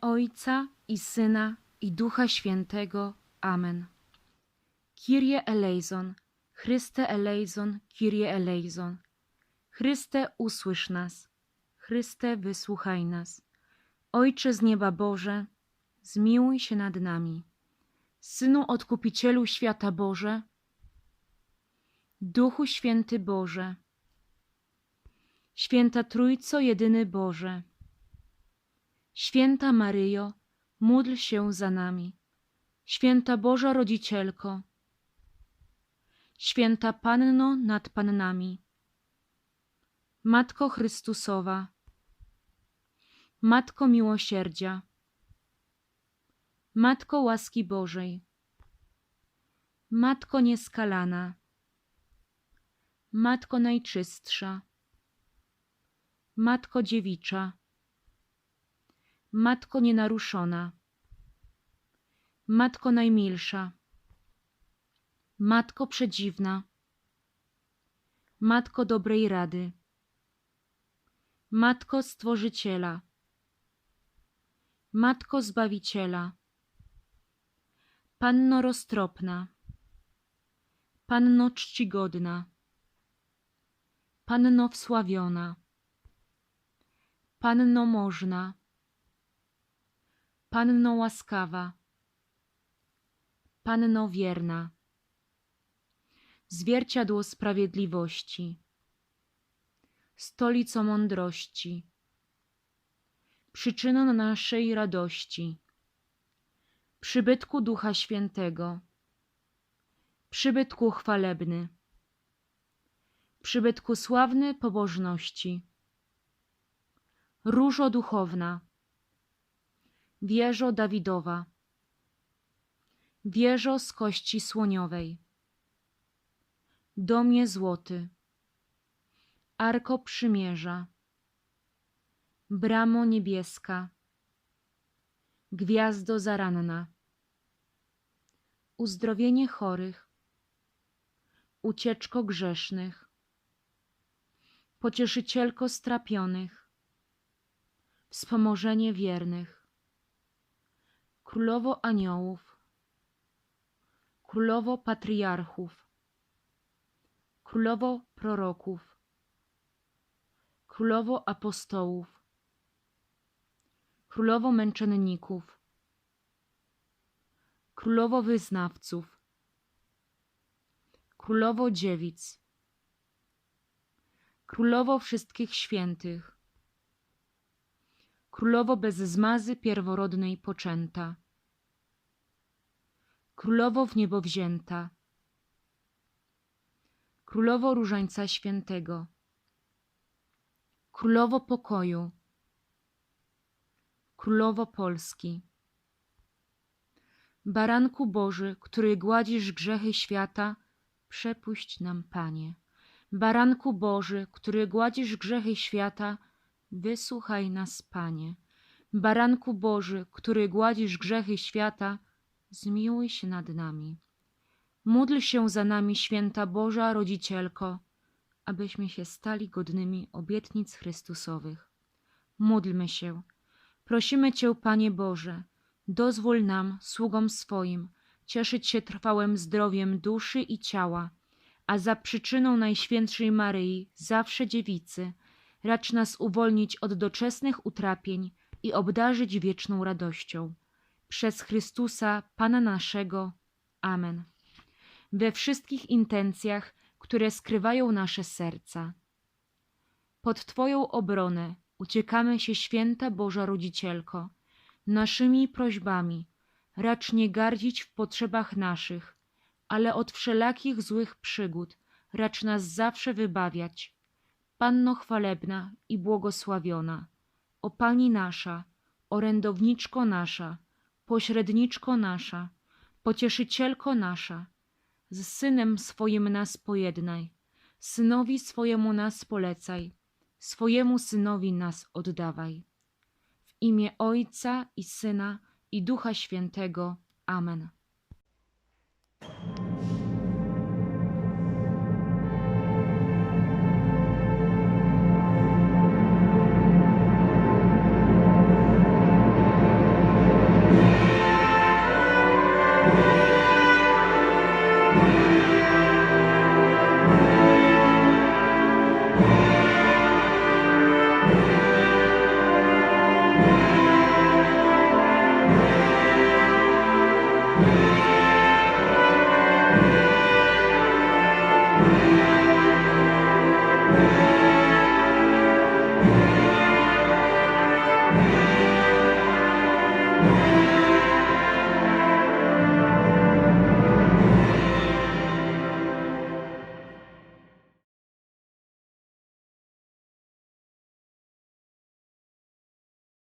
Ojca i Syna i Ducha Świętego. Amen. Kyrie eleison, Chryste eleison, Kyrie eleison. Chryste, usłysz nas. Chryste, wysłuchaj nas. Ojcze z nieba Boże, zmiłuj się nad nami. Synu Odkupicielu świata Boże, Duchu Święty Boże, Święta Trójco Jedyny Boże, Święta Maryjo, módl się za nami. Święta Boża Rodzicielko, Święta Panno nad Pannami, Matko Chrystusowa, Matko Miłosierdzia, Matko łaski Bożej, Matko nieskalana, Matko najczystsza, Matko dziewicza, Matko nienaruszona, Matko najmilsza, Matko przedziwna, Matko dobrej rady, Matko Stworzyciela, Matko Zbawiciela, Panno roztropna, Panno czcigodna, Panno wsławiona, Panno można, Panno łaskawa, Panno wierna, zwierciadło sprawiedliwości, stolico mądrości, przyczyną naszej radości, przybytku Ducha Świętego, przybytku chwalebny, przybytku sławny pobożności, różo duchowna, wieżo Dawidowa, wieżo z kości słoniowej, domie złoty, arko przymierza, bramo niebieska, gwiazdo zaranna, uzdrowienie chorych, ucieczko grzesznych, pocieszycielko strapionych, wspomożenie wiernych, królowo aniołów, królowo patriarchów, królowo proroków, królowo apostołów, królowo męczenników, królowo wyznawców, królowo dziewic, królowo wszystkich świętych, królowo bez zmazy pierworodnej poczęta, królowo w niebo wzięta, królowo różańca świętego, królowo pokoju, królowo Polski. Baranku Boży, który gładzisz grzechy świata, przepuść nam, Panie. Baranku Boży, który gładzisz grzechy świata, wysłuchaj nas, Panie. Baranku Boży, który gładzisz grzechy świata, zmiłuj się nad nami. Módl się za nami, święta Boża Rodzicielko, abyśmy się stali godnymi obietnic Chrystusowych. Módlmy się. Prosimy Cię, Panie Boże, dozwól nam, sługom swoim, cieszyć się trwałym zdrowiem duszy i ciała, a za przyczyną Najświętszej Maryi, zawsze dziewicy, racz nas uwolnić od doczesnych utrapień i obdarzyć wieczną radością. Przez Chrystusa, Pana naszego. Amen. We wszystkich intencjach, które skrywają nasze serca. Pod Twoją obronę uciekamy się, święta Boża Rodzicielko, naszymi prośbami, racz nie gardzić w potrzebach naszych, ale od wszelakich złych przygód racz nas zawsze wybawiać. Panno chwalebna i błogosławiona, o Pani nasza, orędowniczko nasza, pośredniczko nasza, pocieszycielko nasza, z Synem swoim nas pojednaj, Synowi swojemu nas polecaj, swojemu Synowi nas oddawaj. W imię Ojca i Syna i Ducha Świętego. Amen.